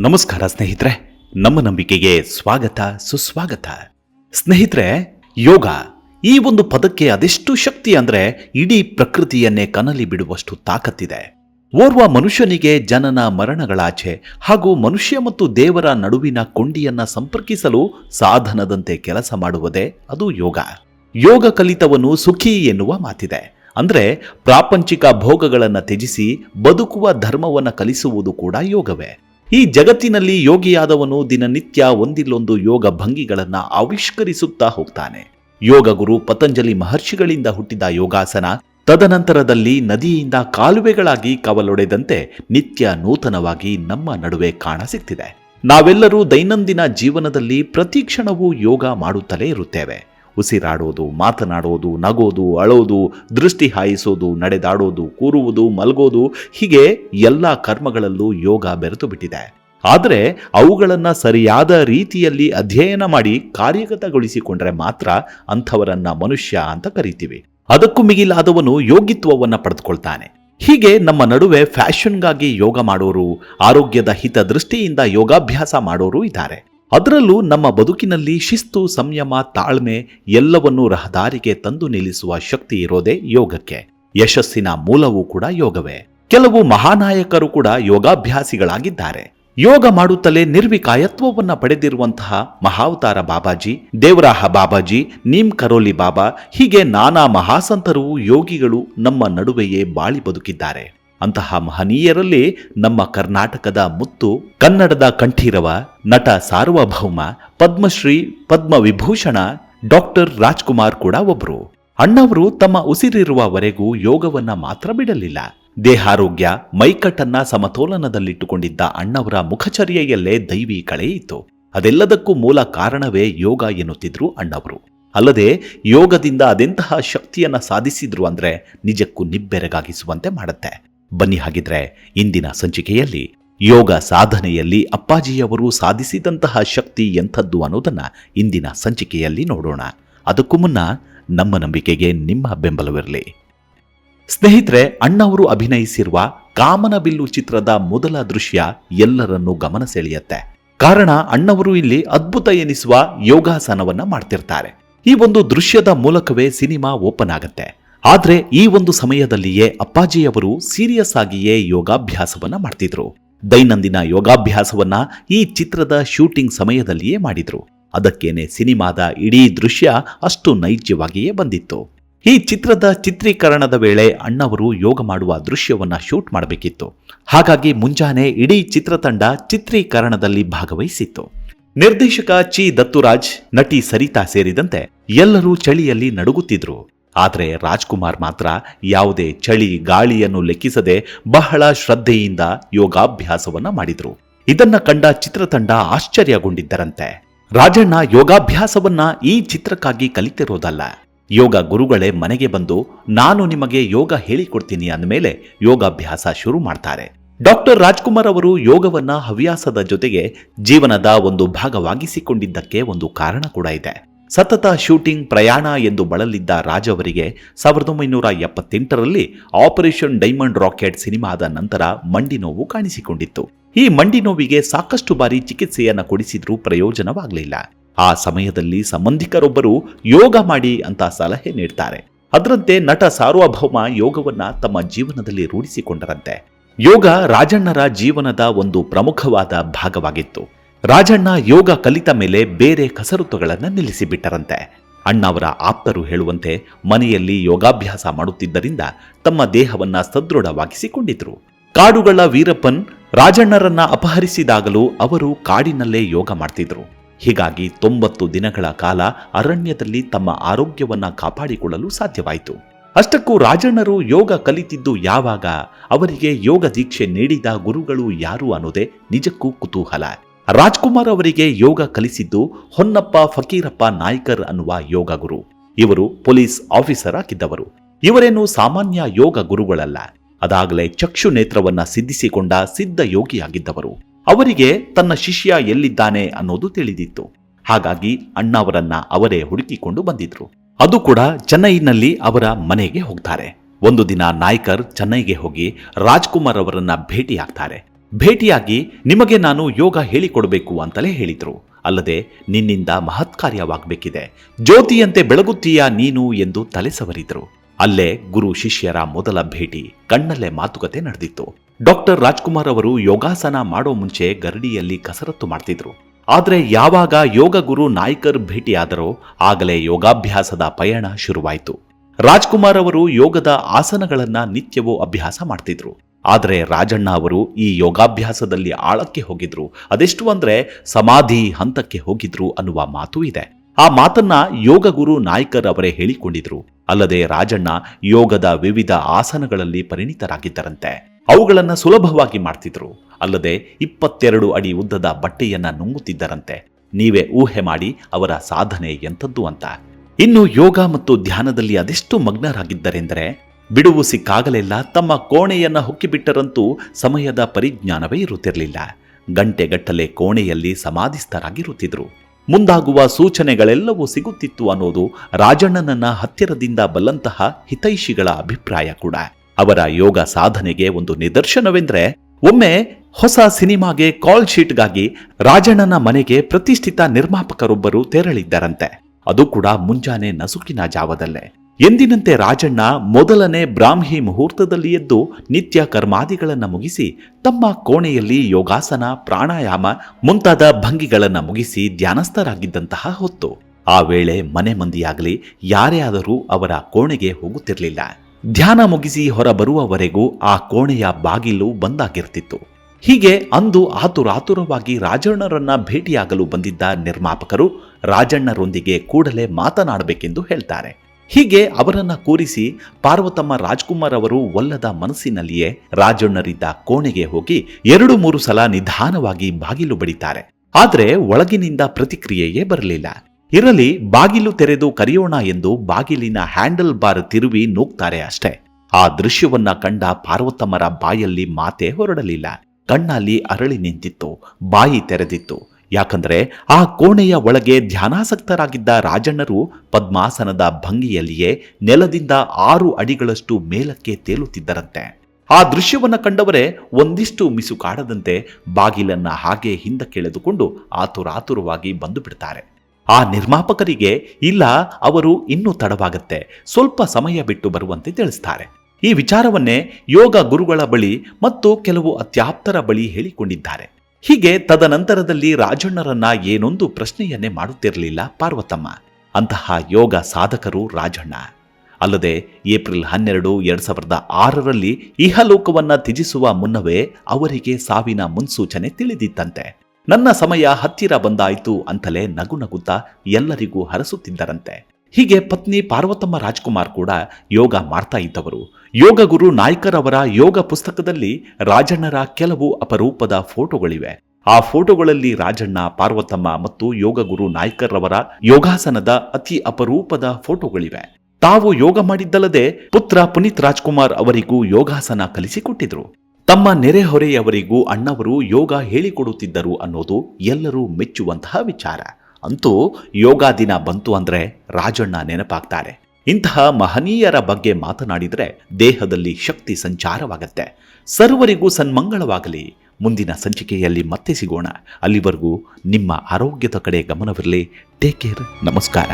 ನಮಸ್ಕಾರ ಸ್ನೇಹಿತರೆ, ನಮ್ಮ ನಂಬಿಕೆಗೆ ಸ್ವಾಗತ, ಸುಸ್ವಾಗತ. ಸ್ನೇಹಿತರೆ, ಯೋಗ ಈ ಒಂದು ಪದಕ್ಕೆ ಅದೆಷ್ಟು ಶಕ್ತಿ ಅಂದ್ರೆ ಇಡೀ ಪ್ರಕೃತಿಯನ್ನೇ ಕನಲಿ ಬಿಡುವಷ್ಟು ತಾಕತ್ತಿದೆ. ಓರ್ವ ಮನುಷ್ಯನಿಗೆ ಜನನ, ಮರಣಗಳಾಚೆ ಹಾಗೂ ಮನುಷ್ಯ ಮತ್ತು ದೇವರ ನಡುವಿನ ಕೊಂಡಿಯನ್ನ ಸಂಪರ್ಕಿಸಲು ಸಾಧನದಂತೆ ಕೆಲಸ ಮಾಡುವುದೇ ಅದು ಯೋಗ. ಯೋಗ ಕಲಿತವನು ಸುಖಿ ಎನ್ನುವ ಮಾತಿದೆ. ಅಂದ್ರೆ ಪ್ರಾಪಂಚಿಕ ಭೋಗಗಳನ್ನು ತ್ಯಜಿಸಿ ಬದುಕುವ ಧರ್ಮವನ್ನು ಕಲಿಸುವುದು ಕೂಡ ಯೋಗವೇ. ಈ ಜಗತ್ತಿನಲ್ಲಿ ಯೋಗಿಯಾದವನು ದಿನನಿತ್ಯ ಒಂದಿಲ್ಲೊಂದು ಯೋಗ ಭಂಗಿಗಳನ್ನ ಆವಿಷ್ಕರಿಸುತ್ತಾ ಹೋಗ್ತಾನೆ. ಯೋಗ ಗುರು ಪತಂಜಲಿ ಮಹರ್ಷಿಗಳಿಂದ ಹುಟ್ಟಿದ ಯೋಗಾಸನ ತದನಂತರದಲ್ಲಿ ನದಿಯಿಂದ ಕಾಲುವೆಗಳಾಗಿ ಕವಲೊಡೆದಂತೆ ನಿತ್ಯ ನೂತನವಾಗಿ ನಮ್ಮ ನಡುವೆ ಕಾಣಸಿಗ್ತಿದೆ ನಾವೆಲ್ಲರೂ ದೈನಂದಿನ ಜೀವನದಲ್ಲಿ ಪ್ರತಿ ಕ್ಷಣವೂ ಯೋಗ ಮಾಡುತ್ತಲೇ ಇರುತ್ತೇವೆ. ಉಸಿರಾಡೋದು, ಮಾತನಾಡೋದು, ನಗೋದು, ಅಳೋದು, ದೃಷ್ಟಿ ಹಾಯಿಸೋದು, ನಡೆದಾಡೋದು, ಕೂರುವುದು, ಮಲಗೋದು ಹೀಗೆ ಎಲ್ಲ ಕರ್ಮಗಳಲ್ಲೂ ಯೋಗ ಬೆರೆತು ಬಿಟ್ಟಿದೆ. ಆದರೆ ಅವುಗಳನ್ನು ಸರಿಯಾದ ರೀತಿಯಲ್ಲಿ ಅಧ್ಯಯನ ಮಾಡಿ ಕಾರ್ಯಗತಗೊಳಿಸಿಕೊಂಡ್ರೆ ಮಾತ್ರ ಅಂಥವರನ್ನ ಮನುಷ್ಯ ಅಂತ ಕರಿತೀವಿ. ಅದಕ್ಕೂ ಮಿಗಿಲಾದವನು ಯೋಗಿತ್ವವನ್ನ ಪಡೆದುಕೊಳ್ತಾನೆ. ಹೀಗೆ ನಮ್ಮ ನಡುವೆ ಫ್ಯಾಷನ್ಗಾಗಿ ಯೋಗ ಮಾಡೋರು, ಆರೋಗ್ಯದ ಹಿತದೃಷ್ಟಿಯಿಂದ ಯೋಗಾಭ್ಯಾಸ ಮಾಡೋರು ಇದ್ದಾರೆ. ಅದರಲ್ಲೂ ನಮ್ಮ ಬದುಕಿನಲ್ಲಿ ಶಿಸ್ತು, ಸಂಯಮ, ತಾಳ್ಮೆ ಎಲ್ಲವನ್ನೂ ರಹದಾರಿಗೆ ತಂದು ನಿಲ್ಲಿಸುವ ಶಕ್ತಿ ಇರೋದೇ ಯೋಗಕ್ಕೆ. ಯಶಸ್ಸಿನ ಮೂಲವೂ ಕೂಡ ಯೋಗವೇ. ಕೆಲವು ಮಹಾನಾಯಕರು ಕೂಡ ಯೋಗಾಭ್ಯಾಸಿಗಳಾಗಿದ್ದಾರೆ. ಯೋಗ ಮಾಡುತ್ತಲೇ ನಿರ್ವಿಕಾಯತ್ವವನ್ನ ಪಡೆದಿರುವಂತಹ ಮಹಾವತಾರ ಬಾಬಾಜಿ, ದೇವರಾಹ ಬಾಬಾಜಿ ನೀಮ್ ಕರೋಲಿ ಬಾಬಾ ಹೀಗೆ ನಾನಾ ಮಹಾಸಂತರು ಯೋಗಿಗಳು ನಮ್ಮ ನಡುವೆಯೇ ಬಾಳಿ ಬದುಕಿದ್ದಾರೆ. ಅಂತಹ ಮಹನೀಯರಲ್ಲಿ ನಮ್ಮ ಕರ್ನಾಟಕದ ಮುತ್ತು ಕನ್ನಡದ ಕಂಠೀರವ ನಟ ಸಾರ್ವಭೌಮ ಪದ್ಮಶ್ರೀ ಪದ್ಮವಿಭೂಷಣ, ಡಾಕ್ಟರ್ ರಾಜ್ಕುಮಾರ್ ಕೂಡ ಒಬ್ರು. ಅಣ್ಣವರು ತಮ್ಮ ಉಸಿರಿರುವವರೆಗೂ ಯೋಗವನ್ನ ಮಾತ್ರ ಬಿಡಲಿಲ್ಲ. ದೇಹಾರೋಗ್ಯ, ಮೈಕಟ್ಟನ್ನ ಸಮತೋಲನದಲ್ಲಿಟ್ಟುಕೊಂಡಿದ್ದ ಅಣ್ಣವರ ಮುಖಚರ್ಯೆಯಲ್ಲೇ ದೈವಿ ಕಳೆಯಿತು ಅದೆಲ್ಲದಕ್ಕೂ ಮೂಲ ಕಾರಣವೇ ಯೋಗ ಎನ್ನುತ್ತಿದ್ರು ಅಣ್ಣವರು. ಅಲ್ಲದೆ ಯೋಗದಿಂದ ಅದೆಂತಹ ಶಕ್ತಿಯನ್ನ ಸಾಧಿಸಿದ್ರು ಅಂದ್ರೆ ನಿಜಕ್ಕೂ ನಿಬ್ಬೆರಗಾಗಿಸುವಂತೆ ಮಾಡುತ್ತೆ. ಬನ್ನಿ ಹಾಗಿದ್ರೆ ಇಂದಿನ ಸಂಚಿಕೆಯಲ್ಲಿ ಯೋಗ ಸಾಧನೆಯಲ್ಲಿ ಅಪ್ಪಾಜಿಯವರು ಸಾಧಿಸಿದಂತಹ ಶಕ್ತಿ ಎಂಥದ್ದು ಅನ್ನೋದನ್ನ ಇಂದಿನ ಸಂಚಿಕೆಯಲ್ಲಿ ನೋಡೋಣ. ಅದಕ್ಕೂ ಮುನ್ನ ನಮ್ಮ ನಂಬಿಕೆಗೆ ನಿಮ್ಮ ಬೆಂಬಲವಿರಲಿ. ಸ್ನೇಹಿತರೆ, ಅಣ್ಣವರು ಅಭಿನಯಿಸಿರುವ ಕಾಮನಬಿಲ್ಲು ಚಿತ್ರದ ಮೊದಲ ದೃಶ್ಯ ಎಲ್ಲರನ್ನೂ ಗಮನ ಸೆಳೆಯುತ್ತೆ. ಕಾರಣ, ಅಣ್ಣವರು ಇಲ್ಲಿ ಅದ್ಭುತ ಎನಿಸುವ ಯೋಗಾಸನವನ್ನ ಮಾಡ್ತಿರ್ತಾರೆ. ಈ ಒಂದು ದೃಶ್ಯದ ಮೂಲಕವೇ ಸಿನಿಮಾ ಓಪನ್ ಆಗತ್ತೆ. ಆದ್ರೆ ಈ ಒಂದು ಸಮಯದಲ್ಲಿಯೇ ಅಪ್ಪಾಜಿಯವರು ಸೀರಿಯಸ್ ಆಗಿಯೇ ಯೋಗಾಭ್ಯಾಸವನ್ನ ಮಾಡ್ತಿದ್ರು. ದೈನಂದಿನ ಯೋಗಾಭ್ಯಾಸವನ್ನ ಈ ಚಿತ್ರದ ಶೂಟಿಂಗ್ ಸಮಯದಲ್ಲಿಯೇ ಮಾಡಿದ್ರು. ಅದಕ್ಕೇನೆ ಸಿನಿಮಾದ ಇಡೀ ದೃಶ್ಯ ಅಷ್ಟು ನೈಜವಾಗಿಯೇ ಬಂದಿತ್ತು. ಈ ಚಿತ್ರದ ಚಿತ್ರೀಕರಣದ ವೇಳೆ ಅಣ್ಣವರು ಯೋಗ ಮಾಡುವ ದೃಶ್ಯವನ್ನ ಶೂಟ್ ಮಾಡಬೇಕಿತ್ತು. ಹಾಗಾಗಿ ಮುಂಜಾನೆ ಇಡೀ ಚಿತ್ರತಂಡ ಚಿತ್ರೀಕರಣದಲ್ಲಿ ಭಾಗವಹಿಸಿತ್ತು. ನಿರ್ದೇಶಕ ಚಿ ದತ್ತುರಾಜ್, ನಟಿ ಸರಿತಾ ಸೇರಿದಂತೆ ಎಲ್ಲರೂ ಚಳಿಯಲ್ಲಿ ನಡುಗುತ್ತಿದ್ರು. ಆದರೆ ರಾಜ್ಕುಮಾರ್ ಮಾತ್ರ ಯಾವುದೇ ಚಳಿ ಗಾಳಿಯನ್ನು ಲೆಕ್ಕಿಸದೆ ಬಹಳ ಶ್ರದ್ಧೆಯಿಂದ ಯೋಗಾಭ್ಯಾಸವನ್ನ ಮಾಡಿದ್ರು. ಇದನ್ನ ಕಂಡ ಚಿತ್ರತಂಡ ಆಶ್ಚರ್ಯಗೊಂಡಿದ್ದರಂತೆ. ರಾಜಣ್ಣ ಯೋಗಾಭ್ಯಾಸವನ್ನ ಈ ಚಿತ್ರಕ್ಕಾಗಿ ಕಲಿತಿರೋದಲ್ಲ. ಯೋಗ ಗುರುಗಳೇ ಮನೆಗೆ ಬಂದು ನಾನು ನಿಮಗೆ ಯೋಗ ಹೇಳಿಕೊಡ್ತೀನಿ ಅಂದಮೇಲೆ ಯೋಗಾಭ್ಯಾಸ ಶುರು ಮಾಡ್ತಾರೆ. ಡಾಕ್ಟರ್ ರಾಜ್ಕುಮಾರ್ ಅವರು ಯೋಗವನ್ನ ಹವ್ಯಾಸದ ಜೊತೆಗೆ ಜೀವನದ ಒಂದು ಭಾಗವಾಗಿಸಿಕೊಂಡಿದ್ದಕ್ಕೆ ಒಂದು ಕಾರಣ ಕೂಡ ಇದೆ. ಸತತ ಶೂಟಿಂಗ್ ಪ್ರಯಾಣ ಎಂದು ಬಳಲಿದ್ದ ರಾಜ್ ಅವರಿಗೆ ಸಾವಿರದ ಒಂಬೈನೂರ ಎಪ್ಪತ್ತೆಂಟರಲ್ಲಿ ಆಪರೇಷನ್ ಡೈಮಂಡ್ ರಾಕೆಟ್ ಸಿನಿಮಾದ ನಂತರ ಮಂಡಿ ನೋವು ಕಾಣಿಸಿಕೊಂಡಿತ್ತು. ಈ ಮಂಡಿ ನೋವಿಗೆ ಸಾಕಷ್ಟು ಬಾರಿ ಚಿಕಿತ್ಸೆಯನ್ನ ಕೊಡಿಸಿದ್ರೂ ಪ್ರಯೋಜನವಾಗಲಿಲ್ಲ. ಆ ಸಮಯದಲ್ಲಿ ಸಂಬಂಧಿಕರೊಬ್ಬರು ಯೋಗ ಮಾಡಿ ಅಂತ ಸಲಹೆ ನೀಡ್ತಾರೆ. ಅದರಂತೆ ನಟ ಸಾರ್ವಭೌಮ ಯೋಗವನ್ನ ತಮ್ಮ ಜೀವನದಲ್ಲಿ ರೂಢಿಸಿಕೊಂಡರಂತೆ. ಯೋಗ ರಾಜಣ್ಣರ ಜೀವನದ ಒಂದು ಪ್ರಮುಖವಾದ ಭಾಗವಾಗಿತ್ತು. ರಾಜಣ್ಣ ಯೋಗ ಕಲಿತ ಮೇಲೆ ಬೇರೆ ಕಸರತ್ತುಗಳನ್ನು ನಿಲ್ಲಿಸಿಬಿಟ್ಟರಂತೆ. ಅಣ್ಣವರ ಆಪ್ತರು ಹೇಳುವಂತೆ ಮನೆಯಲ್ಲಿ ಯೋಗಾಭ್ಯಾಸ ಮಾಡುತ್ತಿದ್ದರಿಂದ ತಮ್ಮ ದೇಹವನ್ನ ಸದೃಢವಾಗಿಸಿಕೊಂಡಿದ್ರು. ಕಾಡುಗಳ ವೀರಪ್ಪನ್ ರಾಜಣ್ಣರನ್ನ ಅಪಹರಿಸಿದಾಗಲೂ ಅವರು ಕಾಡಿನಲ್ಲೇ ಯೋಗ ಮಾಡ್ತಿದ್ರು. ಹೀಗಾಗಿ ತೊಂಬತ್ತು ದಿನಗಳ ಕಾಲ ಅರಣ್ಯದಲ್ಲಿ ತಮ್ಮ ಆರೋಗ್ಯವನ್ನ ಕಾಪಾಡಿಕೊಳ್ಳಲು ಸಾಧ್ಯವಾಯಿತು. ಅಷ್ಟಕ್ಕೂ ರಾಜಣ್ಣರು ಯೋಗ ಕಲಿತಿದ್ದು ಯಾವಾಗ ಅವರಿಗೆ ಯೋಗ ದೀಕ್ಷೆ ನೀಡಿದ ಗುರುಗಳು ಯಾರು ಅನ್ನೋದೇ ನಿಜಕ್ಕೂ ಕುತೂಹಲ. ರಾಜ್ಕುಮಾರ್ ಅವರಿಗೆ ಯೋಗ ಕಲಿಸಿದ್ದು ಹೊನ್ನಪ್ಪ ಫಕೀರಪ್ಪ ನಾಯ್ಕರ್ ಅನ್ನುವ ಯೋಗ ಗುರು. ಇವರು ಪೊಲೀಸ್ ಆಫೀಸರ್ ಆಗಿದ್ದವರು. ಇವರೇನು ಸಾಮಾನ್ಯ ಯೋಗ ಗುರುಗಳಲ್ಲ. ಅದಾಗಲೇ ಚಕ್ಷು ನೇತ್ರವನ್ನ ಸಿದ್ಧಿಸಿಕೊಂಡ ಸಿದ್ಧ ಯೋಗಿಯಾಗಿದ್ದವರು. ಅವರಿಗೆ ತನ್ನ ಶಿಷ್ಯ ಎಲ್ಲಿದ್ದಾನೆ ಅನ್ನೋದು ತಿಳಿದಿತ್ತು. ಹಾಗಾಗಿ ಅಣ್ಣವರನ್ನ ಅವರೇ ಹುಡುಕಿಕೊಂಡು ಬಂದಿದ್ರು. ಅದು ಕೂಡ ಚೆನ್ನೈನಲ್ಲಿ ಅವರ ಮನೆಗೆ ಹೋಗ್ತಾರೆ. ಒಂದು ದಿನ ನಾಯ್ಕರ್ ಚೆನ್ನೈಗೆ ಹೋಗಿ ರಾಜ್ಕುಮಾರ್ ಅವರನ್ನ ಭೇಟಿಯಾಗ್ತಾರೆ. ಭೇಟಿಯಾಗಿ ನಿಮಗೆ ನಾನು ಯೋಗ ಹೇಳಿಕೊಡಬೇಕು ಅಂತಲೇ ಹೇಳಿದ್ರು. ಅಲ್ಲದೆ ನಿನ್ನಿಂದ ಮಹತ್ಕಾರ್ಯವಾಗಬೇಕಿದೆ. ಜ್ಯೋತಿಯಂತೆ ಬೆಳಗುತ್ತೀಯ ನೀನು ಎಂದು ತಲೆ ಸವರಿದರು ಅಲ್ಲೇ ಗುರು ಶಿಷ್ಯರ ಮೊದಲ ಭೇಟಿ, ಕಣ್ಣಲ್ಲೇ ಮಾತುಕತೆ ನಡೆದಿತ್ತು. ಡಾಕ್ಟರ್ ರಾಜ್ಕುಮಾರ್ ಅವರು ಯೋಗಾಸನ ಮಾಡೋ ಮುಂಚೆ ಗರಡಿಯಲ್ಲಿ ಕಸರತ್ತು ಮಾಡ್ತಿದ್ರು. ಆದರೆ ಯಾವಾಗ ಯೋಗ ಗುರು ನಾಯ್ಕರ್ ಭೇಟಿಯಾದರೋ ಆಗಲೇ ಯೋಗಾಭ್ಯಾಸದ ಪಯಣ ಶುರುವಾಯಿತು. ರಾಜ್ಕುಮಾರ್ ಅವರು ಯೋಗದ ಆಸನಗಳನ್ನ ನಿತ್ಯವೂ ಅಭ್ಯಾಸ ಮಾಡ್ತಿದ್ರು. ಆದರೆ ರಾಜಣ್ಣ ಅವರು ಈ ಯೋಗಾಭ್ಯಾಸದಲ್ಲಿ ಆಳಕ್ಕೆ ಹೋಗಿದ್ರು. ಅದೆಷ್ಟು ಅಂದರೆ ಸಮಾಧಿ ಹಂತಕ್ಕೆ ಹೋಗಿದ್ರು ಅನ್ನುವ ಮಾತು ಇದೆ. ಆ ಮಾತನ್ನ ಯೋಗ ಗುರು ನಾಯ್ಕರ್ ಅವರೇ ಹೇಳಿಕೊಂಡಿದ್ರು. ಅಲ್ಲದೆ ರಾಜಣ್ಣ ಯೋಗದ ವಿವಿಧ ಆಸನಗಳಲ್ಲಿ ಪರಿಣಿತರಾಗಿದ್ದರಂತೆ. ಅವುಗಳನ್ನು ಸುಲಭವಾಗಿ ಮಾಡ್ತಿದ್ರು. ಅಲ್ಲದೆ ಇಪ್ಪತ್ತೆರಡು ಅಡಿ ಉದ್ದದ ಬಟ್ಟೆಯನ್ನ ನುಂಗುತ್ತಿದ್ದರಂತೆ. ನೀವೇ ಊಹೆ ಮಾಡಿ ಅವರ ಸಾಧನೆ ಎಂಥದ್ದು ಅಂತ. ಇನ್ನು ಯೋಗ ಮತ್ತು ಧ್ಯಾನದಲ್ಲಿ ಅದೆಷ್ಟು ಮಗ್ನರಾಗಿದ್ದರೆಂದರೆ ಬಿಡುವು ಸಿಕ್ಕಾಗಲೆಲ್ಲ ತಮ್ಮ ಕೋಣೆಯನ್ನ ಹೊಕ್ಕಿಬಿಟ್ಟರಂತೂ ಸಮಯದ ಪರಿಜ್ಞಾನವೇ ಇರುತ್ತಿರಲಿಲ್ಲ. ಗಂಟೆಗಟ್ಟಲೆ ಕೋಣೆಯಲ್ಲಿ ಸಮಾಧಿಸ್ಥರಾಗಿರುತ್ತಿದ್ರು. ಮುಂದಾಗುವ ಸೂಚನೆಗಳೆಲ್ಲವೂ ಸಿಗುತ್ತಿತ್ತು ಅನ್ನೋದು ರಾಜಣ್ಣನನ್ನ ಹತ್ತಿರದಿಂದ ಬಲ್ಲಂತಹ ಹಿತೈಷಿಗಳ ಅಭಿಪ್ರಾಯ ಕೂಡ. ಅವರ ಯೋಗ ಸಾಧನೆಗೆ ಒಂದು ನಿದರ್ಶನವೆಂದ್ರೆ, ಒಮ್ಮೆ ಹೊಸ ಸಿನಿಮಾಗೆ ಕಾಲ್ ಶೀಟ್ಗಾಗಿ ರಾಜಣ್ಣನ ಮನೆಗೆ ಪ್ರತಿಷ್ಠಿತ ನಿರ್ಮಾಪಕರೊಬ್ಬರು ತೆರಳಿದ್ದರಂತೆ. ಅದು ಕೂಡ ಮುಂಜಾನೆ ನಸುಕಿನ ಜಾವದಲ್ಲೇ. ಎಂದಿನಂತೆ ರಾಜಣ್ಣ ಮೊದಲನೇ ಬ್ರಾಹ್ಮಿ ಮುಹೂರ್ತದಲ್ಲಿ ಎದ್ದು ನಿತ್ಯ ಕರ್ಮಾದಿಗಳನ್ನು ಮುಗಿಸಿ ತಮ್ಮ ಕೋಣೆಯಲ್ಲಿ ಯೋಗಾಸನ, ಪ್ರಾಣಾಯಾಮ ಮುಂತಾದ ಭಂಗಿಗಳನ್ನು ಮುಗಿಸಿ ಧ್ಯಾನಸ್ಥರಾಗಿದ್ದಂತಹ ಹೊತ್ತು. ಆ ವೇಳೆ ಮನೆ ಮಂದಿಯಾಗಲಿ, ಯಾರೇ ಆದರೂ ಅವರ ಕೋಣೆಗೆ ಹೋಗುತ್ತಿರಲಿಲ್ಲ. ಧ್ಯಾನ ಮುಗಿಸಿ ಹೊರಬರುವವರೆಗೂ ಆ ಕೋಣೆಯ ಬಾಗಿಲು ಬಂದಾಗಿರ್ತಿತ್ತು. ಹೀಗೆ ಅಂದು ಆತುರಾತುರವಾಗಿ ರಾಜಣ್ಣರನ್ನ ಭೇಟಿಯಾಗಲು ಬಂದಿದ್ದ ನಿರ್ಮಾಪಕರು ರಾಜಣ್ಣರೊಂದಿಗೆ ಕೂಡಲೇ ಮಾತನಾಡಬೇಕೆಂದು ಹೇಳ್ತಾರೆ. ಹೀಗೆ ಅವರನ್ನ ಕೂರಿಸಿ ಪಾರ್ವತಮ್ಮ ರಾಜ್ಕುಮಾರ್ ಅವರು ಒಲ್ಲದ ಮನಸ್ಸಿನಲ್ಲಿಯೇ ರಾಜಣ್ಣರಿದ್ದ ಕೋಣೆಗೆ ಹೋಗಿ ಎರಡು ಮೂರು ಸಲ ನಿಧಾನವಾಗಿ ಬಾಗಿಲು ಬಡಿತಾರೆ. ಆದರೆ ಒಳಗಿನಿಂದ ಪ್ರತಿಕ್ರಿಯೆಯೇ ಬರಲಿಲ್ಲ. ಇರಲಿ, ಬಾಗಿಲು ತೆರೆದು ಕರೆಯೋಣ ಎಂದು ಬಾಗಿಲಿನ ಹ್ಯಾಂಡಲ್ ಬಾರ್ ತಿರುವಿ ನೂಗ್ತಾರೆ ಅಷ್ಟೇ. ಆ ದೃಶ್ಯವನ್ನ ಕಂಡ ಪಾರ್ವತಮ್ಮರ ಬಾಯಲ್ಲಿ ಮಾತೆ ಹೊರಡಲಿಲ್ಲ. ಕಣ್ಣಲ್ಲಿ ಅರಳಿ ನಿಂತಿತ್ತು. ಬಾಯಿ ತೆರೆದಿತ್ತು. ಯಾಕಂದ್ರೆ ಆ ಕೋಣೆಯ ಒಳಗೆ ಧ್ಯಾನಾಸಕ್ತರಾಗಿದ್ದ ರಾಜಣ್ಣರು ಪದ್ಮಾಸನದ ಭಂಗಿಯಲ್ಲಿಯೇ ನೆಲದಿಂದ ಆರು ಅಡಿಗಳಷ್ಟು ಮೇಲಕ್ಕೆ ತೇಲುತ್ತಿದ್ದರಂತೆ. ಆ ದೃಶ್ಯವನ್ನು ಕಂಡವರೇ ಒಂದಿಷ್ಟು ಮಿಸುಕಾಡದಂತೆ ಬಾಗಿಲನ್ನ ಹಾಗೆ ಹಿಂದಕ್ಕೆಳೆದುಕೊಂಡು ಆತುರಾತುರವಾಗಿ ಬಂದು ಬಿಡ್ತಾರೆ. ಆ ನಿರ್ಮಾಪಕರಿಗೆ ಇಲ್ಲ, ಅವರು ಇನ್ನೂ ತಡವಾಗತ್ತೆ, ಸ್ವಲ್ಪ ಸಮಯ ಬಿಟ್ಟು ಬರುವಂತೆ ತಿಳಿಸ್ತಾರೆ. ಈ ವಿಚಾರವನ್ನೇ ಯೋಗ ಗುರುಗಳ ಬಳಿ ಮತ್ತು ಕೆಲವು ಅತ್ಯಾಪ್ತರ ಬಳಿ ಹೇಳಿಕೊಂಡಿದ್ದಾರೆ. ಹೀಗೆ ತದನಂತರದಲ್ಲಿ ರಾಜಣ್ಣರನ್ನ ಏನೊಂದು ಪ್ರಶ್ನೆಯನ್ನೇ ಮಾಡುತ್ತಿರಲಿಲ್ಲ ಪಾರ್ವತಮ್ಮ. ಅಂತಹ ಯೋಗ ಸಾಧಕರು ರಾಜಣ್ಣ. ಅಲ್ಲದೆ ಏಪ್ರಿಲ್ ಹನ್ನೆರಡು ಎರಡ್ ಸಾವಿರದ ಆರರಲ್ಲಿ ಇಹಲೋಕವನ್ನ ತ್ಯಜಿಸುವ ಮುನ್ನವೇ ಅವರಿಗೆ ಸಾವಿನ ಮುನ್ಸೂಚನೆ ತಿಳಿದಿತ್ತಂತೆ. ನನ್ನ ಸಮಯ ಹತ್ತಿರ ಬಂದಾಯಿತು ಅಂತಲೇ ನಗು ನಗುತ್ತಾ ಎಲ್ಲರಿಗೂ ಹರಸುತ್ತಿದ್ದರಂತೆ. ಹೀಗೆ ಪತ್ನಿ ಪಾರ್ವತಮ್ಮ ರಾಜ್ಕುಮಾರ್ ಕೂಡ ಯೋಗ ಮಾಡ್ತಾ ಇದ್ದವರು. ಯೋಗ ಗುರು ನಾಯ್ಕರ್ ಯೋಗ ಪುಸ್ತಕದಲ್ಲಿ ರಾಜಣ್ಣರ ಕೆಲವು ಅಪರೂಪದ ಫೋಟೋಗಳಿವೆ. ಆ ಫೋಟೋಗಳಲ್ಲಿ ರಾಜಣ್ಣ, ಪಾರ್ವತಮ್ಮ ಮತ್ತು ಯೋಗ ಗುರು ನಾಯ್ಕರ್ ಯೋಗಾಸನದ ಅತಿ ಅಪರೂಪದ ಫೋಟೋಗಳಿವೆ. ತಾವು ಯೋಗ ಮಾಡಿದ್ದಲ್ಲದೆ ಪುತ್ರ ಪುನೀತ್ ರಾಜ್ಕುಮಾರ್ ಅವರಿಗೂ ಯೋಗಾಸನ ಕಲಿಸಿಕೊಟ್ಟಿದ್ರು. ತಮ್ಮ ನೆರೆಹೊರೆಯವರಿಗೂ ಅಣ್ಣವರು ಯೋಗ ಹೇಳಿಕೊಡುತ್ತಿದ್ದರು ಅನ್ನೋದು ಎಲ್ಲರೂ ಮೆಚ್ಚುವಂತಹ ವಿಚಾರ. ಅಂತೂ ಯೋಗ ದಿನ ಬಂತು ಅಂದ್ರೆ ರಾಜಣ್ಣ ನೆನಪಾಗ್ತಾರೆ. ಇಂತಹ ಮಹನೀಯರ ಬಗ್ಗೆ ಮಾತನಾಡಿದರೆ ದೇಹದಲ್ಲಿ ಶಕ್ತಿ ಸಂಚಾರವಾಗತ್ತೆ. ಸರ್ವರಿಗೂ ಸನ್ಮಂಗಳವಾಗಲಿ. ಮುಂದಿನ ಸಂಚಿಕೆಯಲ್ಲಿ ಮತ್ತೆ ಸಿಗೋಣ. ಅಲ್ಲಿವರೆಗೂ ನಿಮ್ಮ ಆರೋಗ್ಯದ ಕಡೆ ಗಮನವಿರಲಿ. ಟೇಕ್ ಕೇರ್ ನಮಸ್ಕಾರ.